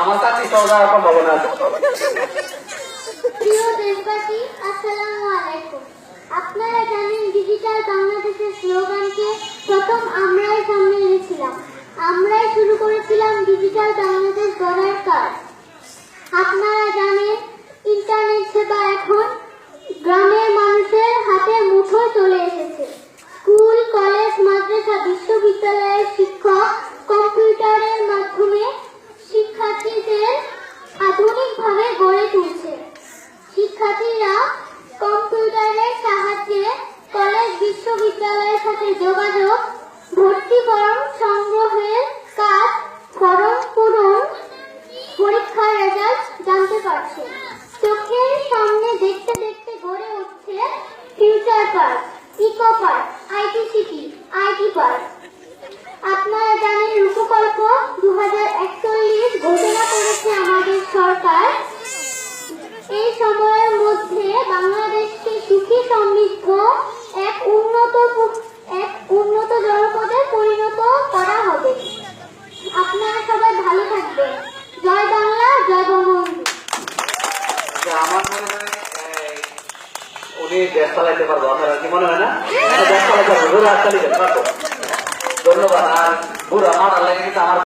আমার চাকরি সহ যাওয়ার সম্ভাবনা আছে। প্রিয় দেশবাসী, আসসালামু আলাইকুম। আপনারা জানেন ডিজিটাল বাংলাদেশের স্লোগানকে প্রথম আমরাই সামনে এনেছিলাম। আমরাই শুরু করেছিলাম ডিজিটাল বাংলাদেশ গড়ার কাজ। আপনারা জানেন ইন্টারনেট সেবা এখন গ্রামের মানুষের হাতের মুঠোয় চলে এসেছে। স্কুল কলেজ মাদ্রাসা, বিশ্ববিদ্যালয়ের শিক্ষক শিক্ষার্থীরা কম্পিউটারের সাহায্যে কলেজ বিশ্ববিদ্যালয়ের সাথে যোগাযোগ ভর্তি ভর্তিকরণ সংগ্রহের কাজ ফরম পূরণ পরীক্ষার রেজাল্ট জানতে পারছে। চোখের সামনে দেখতে দেখতে গড়ে উঠছে future park eco park IT city IT park সময়ের মধ্যে বাংলাদেশকে সুখী সমৃদ্ধ এক উন্নত এক উন্নত জনপদে পরিণত করা হবে। আপনারা সবাই ভালো থাকবেন। জয় বাংলা জয় বঙ্গবন্ধু। আমার মনে হয় উনি দেশ চালাইতে পারব। আপনারা কি মনে হয় না? দেশ চালাইতে পারব। ধন্যবাদ। আর বুড়া কিন্তু আমার